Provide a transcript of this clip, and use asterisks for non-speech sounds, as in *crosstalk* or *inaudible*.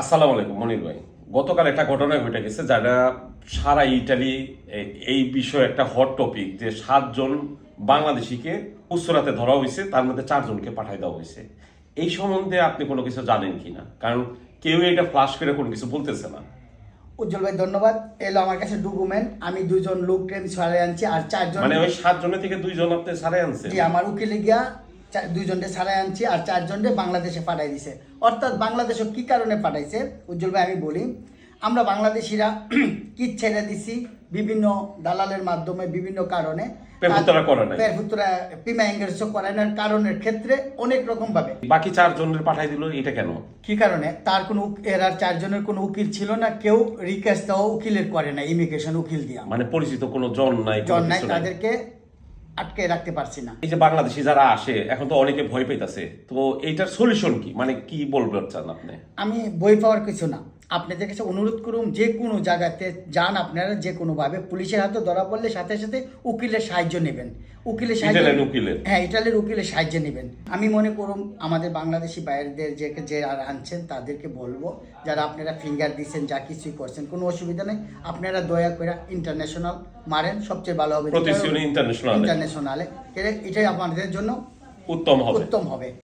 আসসালামু আলাইকুম মনির ভাই। গতকাল একটা ঘটনা ঘটে গেছে যারা সারা ইটালি এই বিষয়ে একটা হট টপিক যে সাতজন বাংলাদেশিকে উচ্চরাতে ধরা হয়েছে তার মধ্যে চারজনকে পাঠাই দেওয়া হয়েছে। এই সম্বন্ধে আপনি কোনো কিছু জানেন কিনা? কারণ কেউ এটা ফ্লাশ করে কোনো কিছু বলতেছে না। উজ্জ্বল ভাই ধন্যবাদ। এলো আমার কাছে ডকুমেন্ট আমি দুজন লোক ট্রেন সারে আনছি আর চারজন মানে ওই সাতজনের থেকে দুইজন আপনি সারাই আনছে জি আমার উকিলে গিয়া দুইজনকে সারাই আনছি আর চারজনকে বাংলাদেশে পাঠাই দিছে। অর্থাৎ বাংলাদেশে কি কারণে পাঠাইছে? উজ্জ্বল ভাই আমি বলি আমরা বাংলাদেশিরা *clears throat* কিট ছেড়ে দিছি বিভিন্ন দালালের মাধ্যমে বিভিন্ন কারণে। কারণের ক্ষেত্রে অনেক রকম ভাবে বাকি চারজনের পাঠাই দিল এটা কেন? কি কারণে? তার কোনো এর আর চারজনের কোনো উকিল ছিল না। কেউ রিকোয়েস্ট দেওয়া উকিলের করে না ইমিগ্রেশন উকিল দিয়া। মানে পরিচিত কোনো জন নাই জন নাই। তাদেরকে আটকে রাখতে পারছি না। এই যে বাংলাদেশি যারা আসে এখন তো অনেকে ভয় পেতেছে তো এইটার সলিউশন কি? মানে কি বলবেন চান আপনি? আমি ভয় পাওয়ার কিছু না। আপনাদের কাছে অনুরোধ করুন যে কোনো জায়গাতে যান আপনারা যে কোনোভাবে। পুলিশের হাতে ধরা পড়লে সাথে সাথে উকিলের সাহায্য নেবেন। উকিলের সাহায্য? হ্যাঁ ইটালির উকিলের সাহায্য নেবেন। আমি মনে করুন আমাদের বাংলাদেশি বাইরেদের যে যে আর আনছেন তাদেরকে বলব যারা আপনারা ফিঙ্গার দিচ্ছেন যা কিছুই করছেন কোনো অসুবিধা নেই। আপনারা দয়া করে ইন্টারন্যাশনাল মারেন সবচেয়ে ভালো হবে। ইন্টারন্যাশনালে এটাই আমাদের জন্য উত্তম হবে। উত্তম হবে।